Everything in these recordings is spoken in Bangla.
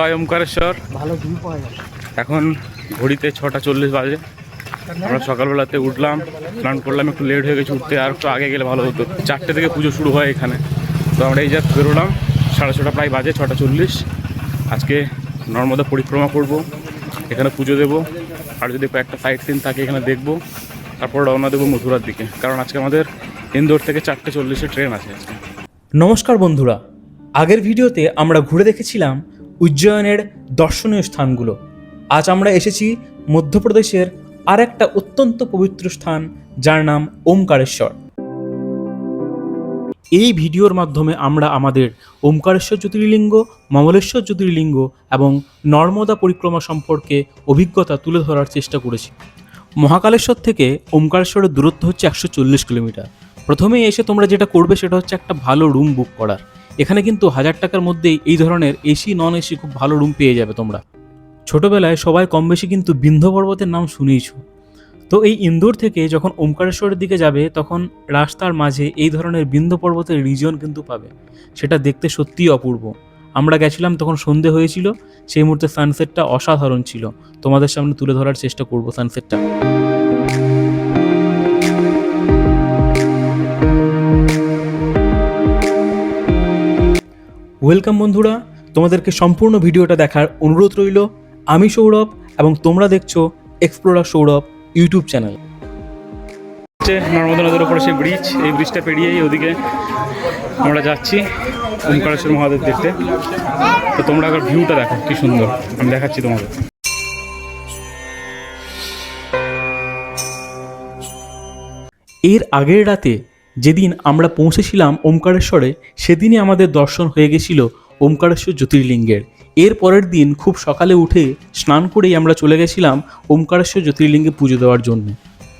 জয় ওমকারেশ্বর। ভালো ভিউ পাওয়া যাবে এখন ঘড়িতে ছটা চল্লিশ বাজে। আমরা সকালবেলাতে উঠলাম স্নান করলাম একটু লেট হয়ে গেছে উঠতে আর একটু আগে গেলে ভালো হতো। চারটে থেকে পুজো শুরু হয় এখানে। তো আমরা এই যা বেরোলাম সাড়ে ছটা প্রায় বাজে ছটা চল্লিশ। আজকে নর্মদা পরিক্রমা করব এখানে পুজো দেবো আর যদি কয়েকটা সাইট সিন থাকে এখানে দেখব তারপর রওনা দেবো মথুরার দিকে। কারণ আজকে আমাদের ইন্দোর থেকে চারটে চল্লিশে ট্রেন আছে আজকে। নমস্কার বন্ধুরা আগের ভিডিওতে আমরা ঘুরে দেখেছিলাম উজ্জয়নের দর্শনীয় স্থানগুলো। আজ আমরা এসেছি মধ্যপ্রদেশের আর একটা অত্যন্ত পবিত্র স্থান, যার নাম ওমকারেশ্বর। এই ভিডিওর মাধ্যমে আমরা আমাদের ওমকারেশ্বর জ্যোতির্লিঙ্গ মমলেশ্বর জ্যোতির্লিঙ্গ এবং নর্মদা পরিক্রমা সম্পর্কে অভিজ্ঞতা তুলে ধরার চেষ্টা করেছি। মহাকালেশ্বর থেকে ওমকারেশ্বরের দূরত্ব হচ্ছে একশো চল্লিশ কিলোমিটার। প্রথমেই এসে তোমরা যেটা করবে সেটা হচ্ছে একটা ভালো রুম বুক করার। এখানে কিন্তু হাজার টাকার মধ্যেই এই ধরনের এসি নন এসি খুব ভালো রুম পেয়ে যাবে তোমরা। ছোটবেলায় সবাই কম বেশি কিন্তু বিন্ধ্য পর্বতের নাম শুনেইছো। তো এই ইন্দোর থেকে যখন ওমকারেশ্বরের দিকে যাবে, তখন রাস্তার মাঝে এই ধরনের বিন্ধ্য পর্বতের রিজন কিন্তু পাবে। সেটা দেখতে সত্যিই অপূর্ব। আমরা গেছিলাম তখন সন্ধে হয়েছিল, সেই মুহূর্তে সানসেটটা অসাধারণ ছিল। তোমাদের সামনে তুলে ধরার চেষ্টা করব সানসেটটা ওয়েলকাম বন্ধুরা তোমাদেরকে সম্পূর্ণ ভিডিওটা দেখার অনুরোধ রইল। আমি সৌরভ এবং তোমরা দেখছ explorer Sourav YouTube channel. Narmada নদীর ওপরে সেই ব্রিজ এই ব্রিজটা পেরিয়েই ওদিকে আমরা যাচ্ছি ওমকারেশ্বর মহাদেব দেখতে। তো তোমরা আবার ভিউটা দেখো কি সুন্দর। আমি দেখাচ্ছি তোমাকে এর আগের রাতে যেদিন আমরা পৌঁছেছিলাম ওমকারেশ্বরে, সেদিনই আমাদের দর্শন হয়ে গেছিল ওমকারেশ্বর জ্যোতির্লিঙ্গের। এর পরের দিন খুব সকালে উঠে স্নান করেই আমরা চলে গেছিলাম ওমকারেশ্বর জ্যোতির্লিঙ্গে পুজো দেওয়ার জন্য।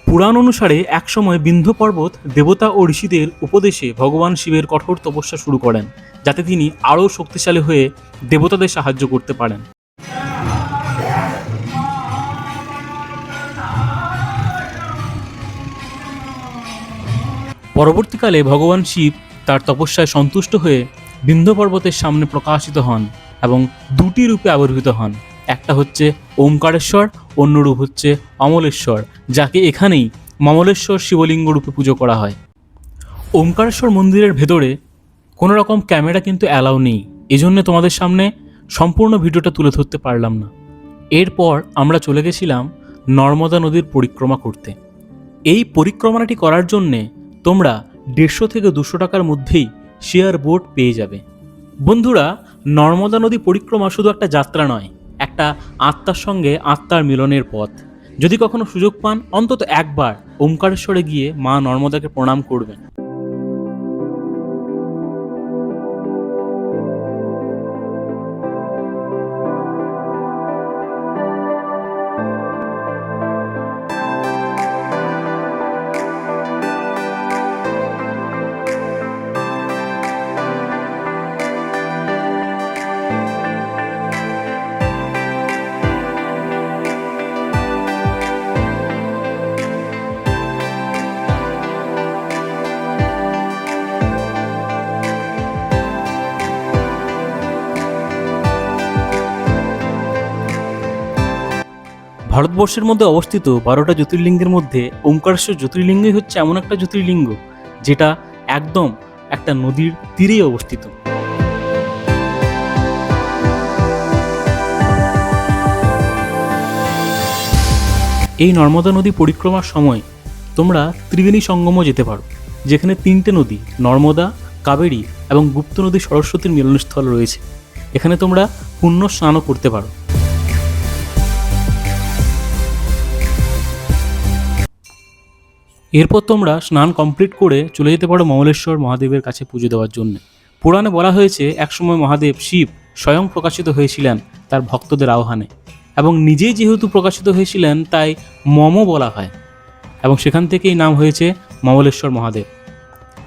পুরাণ অনুসারে একসময় বিন্ধ্য পর্বত দেবতা ও ঋষিদের উপদেশে ভগবান শিবের কঠোর তপস্যা শুরু করেন, যাতে তিনি আরও শক্তিশালী হয়ে দেবতাদের সাহায্য করতে পারেন। পরবর্তীকালে ভগবান শিব তার তপস্যায় সন্তুষ্ট হয়ে বিন্ধ্য পর্বতের সামনে প্রকাশিত হন এবং দুটি রূপে আবির্ভূত হন। একটা হচ্ছে ওমকারেশ্বর, অন্য রূপ হচ্ছে অমলেশ্বর, যাকে এখানেই মমলেশ্বর শিবলিঙ্গ রূপে পুজো করা হয়। ওমকারেশ্বর মন্দিরের ভেতরে কোনো রকম ক্যামেরা কিন্তু অ্যালাউ নেই। এজন্য তোমাদের সামনে সম্পূর্ণ ভিডিওটা তুলে ধরতে পারলাম না। এরপর আমরা চলে গেছিলাম নর্মদা নদীর পরিক্রমা করতে। এই পরিক্রমাটি করার জন্যে তোমরা দেড়শো থেকে দুশো টাকার মধ্যেই শেয়ার বোট পেয়ে যাবে। বন্ধুরা, নর্মদা নদী পরিক্রমা শুধু একটা যাত্রা নয়, একটা আত্মার সঙ্গে আত্মার মিলনের পথ। যদি কখনো সুযোগ পান, অন্তত একবার ওমকারেশ্বরে গিয়ে মা নর্মদাকে প্রণাম করবেন। ভারতবর্ষের মধ্যে অবস্থিত বারোটা জ্যোতির্লিঙ্গের মধ্যে ওমকারেশ্বর জ্যোতির্লিঙ্গই হচ্ছে এমন একটা জ্যোতির্লিঙ্গ, যেটা একদম একটা নদীর তীরেই অবস্থিত। এই নর্মদা নদী পরিক্রমার সময় তোমরা ত্রিবেণী সঙ্গমও যেতে পারো, যেখানে তিনটে নদী, নর্মদা, কাবেরী এবং গুপ্ত নদী সরস্বতীর মিলনস্থল রয়েছে। এখানে তোমরা পুণ্য স্নানও করতে পারো। এরপর তোমরা স্নান কমপ্লিট করে চলে যেতে পারো মমলেশ্বর মহাদেবের কাছে পুজো দেওয়ার জন্য। পুরাণে বলা হয়েছে, একসময় মহাদেব শিব স্বয়ং প্রকাশিত হয়েছিলেন তার ভক্তদের আহ্বানে এবং নিজেই যেহেতু প্রকাশিত হয়েছিলেন, তাই মম বলা হয় এবং সেখান থেকেই নাম হয়েছে মমলেশ্বর মহাদেব।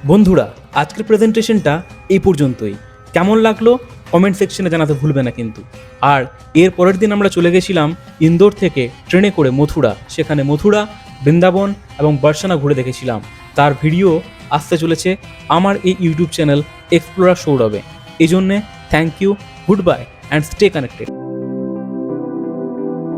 বন্ধুরা, আজকের প্রেজেন্টেশনটা এই পর্যন্তই। কেমন লাগল কমেন্ট সেকশনে জানাতে ভুলবে না কিন্তু। আর এর পরের দিন আমরা চলে গেছিলাম ইন্দোর থেকে ট্রেনে করে মথুরা। সেখানে মথুরা, বৃন্দাবন এবং বার্সানা ঘুরে দেখেছিলাম। তার ভিডিও আসতে চলেছে আমার এই ইউটিউব চ্যানেল এক্সপ্লোরার সৌরভে। এই জন্যে thank you good bye and stay connected